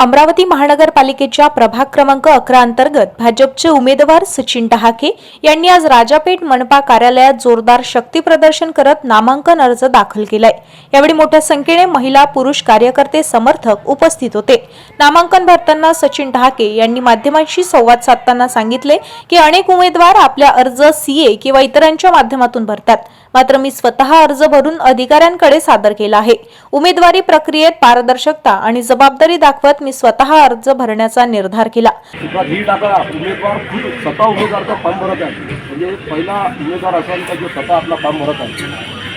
अमरावती महानगरपालिकेच्या प्रभाग क्रमांक अकरा अंतर्गत भाजपचे उमेदवार सचिन डहाके यांनी आज राजापेठ मनपा कार्यालयात जोरदार शक्ती प्रदर्शन करत नामांकन अर्ज दाखल केलाय. यावेळी मोठ्या संख्येने महिला पुरुष कार्यकर्ते समर्थक उपस्थित होते. नामांकन भरताना सचिन डहाके यांनी माध्यमांशी संवाद साधताना सांगितले की अनेक उमेदवार आपल्या अर्ज सीए किंवा इतरांच्या माध्यमातून भरतात. मात्र मी स्वतः अर्ज भरून अधिकाऱ्यांकडे सादर केला आहे. उमेदवारी प्रक्रियेत पारदर्शकता आणि जबाबदारी दाखवत मी स्वतः अर्ज भरण्याचा निर्धार केला. उमेदवार स्वतः उमेदवारचा फॉर्म भरत आहे. म्हणजे पहिला उमेदवार असेल स्वतः आपला फॉर्म भरत आहे.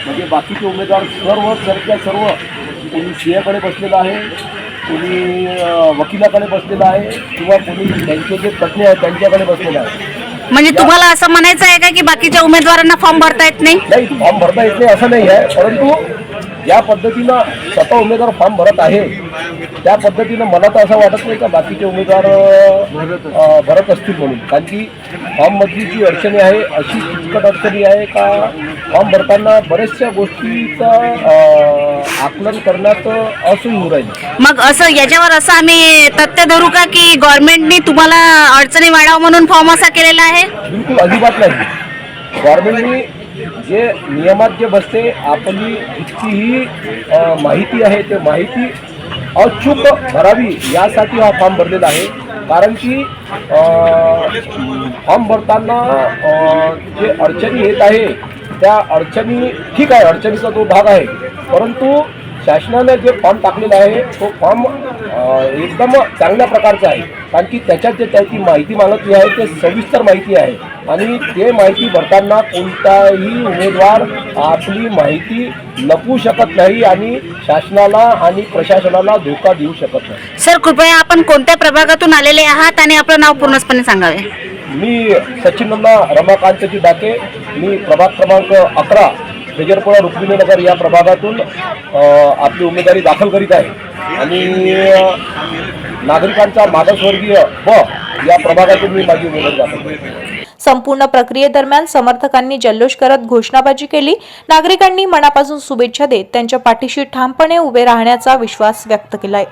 म्हणजे बाकीचे उमेदवार सर्व सरच्या सर्व कोणी सीएकडे बसलेला आहे कोणी वकिलाकडे बसलेला आहे किंवा कोणी त्यांचे जे पत्नी आहेत त्यांच्याकडे बसलेला आहे म्हणजे तुम्हाला असं म्हणायचं आहे का की बाकीच्या उमेदवारांना फॉर्म भरता येत नाही? नाही फॉर्म भरता येत नाही असं नाही आहे. परंतु ज्या पद्धतीनं स्वतः उमेदवार फॉर्म भरत आहे त्या पद्धतीनं मला तर असं वाटत नाही का बाकीचे उमेदवार अं, भरत असतील म्हणून. कारण की फॉर्ममधली जी अडचणी आहे अशी किचकट अडचणी आहे का? फॉर्म भरताना बऱ्याचशा गोष्टीचं अं, आकलन करण्यात होऊ राहिली. मग असं याच्यावर असं आम्ही तथ्य धरू का की गव्हर्नमेंटनी तुम्हाला अडचणी वाढावं म्हणून फॉर्म असा केलेला आहे? बिलकुल अजिबात नाही. गव्हर्नमेंटनी जे नियमात जे बसते आपली जितकीही अ, माहिती आहे ते माहिती अचूक भरावी यासाठी हा फॉर्म भरलेला आहे. कारण की अ, फॉर्म भरताना अ, जे अडचणी येत आहे त्या अडचणी ठीक आहे अडचणीचा तो भाग आहे. परंतु शासनाने जे फॉर्म टाकलेला आहे तो फॉर्म एकदम चांगल्या प्रकारचा आहे. कारण की त्याच्यात जे त्याची माहिती मागितली आहे ते सविस्तर माहिती आहे. आणि ते माहिती भरताना कोणताही उमेदवार आपली माहिती लपवू शकत नाही आणि शासनाला आणि प्रशासनाला धोका देऊ शकत नाही. सर कृपया आपण कोणत्या प्रभागातून आलेले आहात आणि आपलं नाव पूर्णपणे सांगावे. मी सचिनन्ना रमाकांतजी डाके मी प्रभाग क्रमांक अकरा बेजरपुरा रुक्मिणीनगर या प्रभागातून अ, आपली उमेदवारी दाखल करीत आहे. आणि नागरिकांचा मागासवर्गीय व या प्रभागातून मी माझी उमेदवारी दाखल करतो. संपूर्ण प्रक्रियेदरम्यान समर्थकांनी जल्लोष करत घोषणाबाजी केली. नागरिकांनी मनापासून शुभेच्छा देत त्यांच्या पाठीशी ठामपणे उभे राहण्याचा विश्वास व्यक्त केलाय.